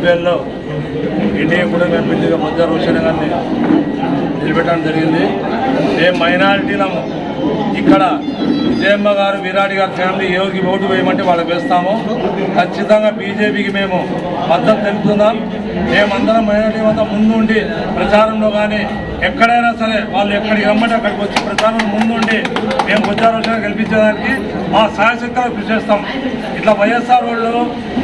ఐపీఎల్లో ఇండియా కూడా మేము మధ్య రోషన్ గారిని నిలబెట్టడం జరిగింది. మేము మైనారిటీలము ఇక్కడ విజయమ్మ గారు విరాట్ గారి ఫ్యామిలీ ఎవరికి ఓటు వేయమంటే వాళ్ళకి వేస్తాము. ఖచ్చితంగా బీజేపీకి మేము మద్దతు తెలుపుతున్నాం. మేమందరం మైనారిటీ అంతా ముందుండి ప్రచారంలో కానీ ఎక్కడైనా సరే వాళ్ళు ఎక్కడికి రమ్మంటే అక్కడికి వచ్చి ప్రచారం ముందుండి మేము బుద్ధారోచన గెలిపించడానికి మా సాయశక్తిగా కృషి చేస్తాం. ఇట్లా వైఎస్ఆర్ వాళ్ళు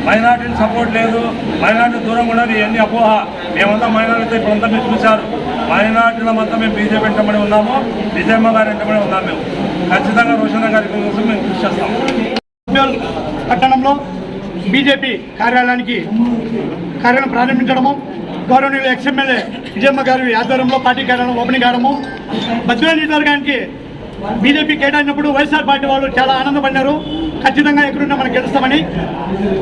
మైనార్టీని సపోర్ట్ లేదు మైనార్టీ దూరంగా ఉన్నది ఇవన్నీ అపోహ. మేమంతా మైనార్టీ ఇప్పుడంతా మీరు చూశారు. మైనార్టీల మొత్తం మేము బీజేపీ వెంటబడి ఉన్నాము విజయమ్మ గారి వెంటబడి ఉన్నాం మేము. ఖచ్చితంగా రోషన్ గారి కోసం మేము కృషి చేస్తాం. పట్టణంలో బీజేపీ కార్యాలయానికి కార్యాలయం ప్రారంభించడము గౌరవనీయులు ఎక్స్ఎమ్మెల్యే విజయమ్మ గారి ఆధ్వర్యంలో పార్టీ కార్యాలయం ఓపెనింగ్ కావడము బద్వేల్ నియోజకవర్గానికి బీజేపీ కేటాయినప్పుడు వైఎస్ఆర్ పార్టీ వాళ్ళు చాలా ఆనందపడినారు. ఖచ్చితంగా ఎక్కడున్నా మనం గెలుస్తామని.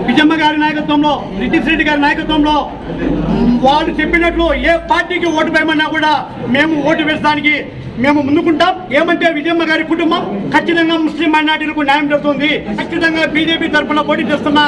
విజయమ్మ గారి నాయకత్వంలో నితీష్ రెడ్డి గారి నాయకత్వంలో వాళ్ళు చెప్పినట్లు ఏ పార్టీకి ఓటు వేయమన్నా కూడా మేము ఓటు వేస్తానికి మేము ముందుకుంటాం. ఏమంటే విజయమ్మ గారి కుటుంబం ఖచ్చితంగా ముస్లిం మైనార్టీలకు న్యాయం జరుగుతుంది. ఖచ్చితంగా బీజేపీ తరఫున పోటీ చేస్తున్న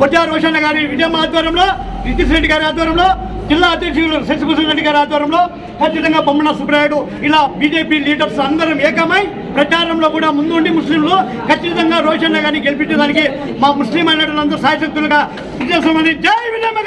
బొజ్జా రోషన్న గారి విజయమ్మ ఆధ్వర్యంలో నితీష్ రెడ్డి గారి ఆధ్వర్యంలో జిల్లా అధ్యక్షులు శశిభూషణ్ రెడ్డి గారి ఆధ్వర్యంలో ఖచ్చితంగా బొమ్మన సుబ్రాయుడు ఇలా బీజేపీ లీడర్స్ అందరం ఏకమై ప్రచారంలో కూడా ముందుండి ముస్లింలు ఖచ్చితంగా రోషన్న గారిని గెలిపించడానికి మా ముస్లిం మైనార్టీలందరూ సాయశక్తులుగా విజయసమని జై విజయమ్మ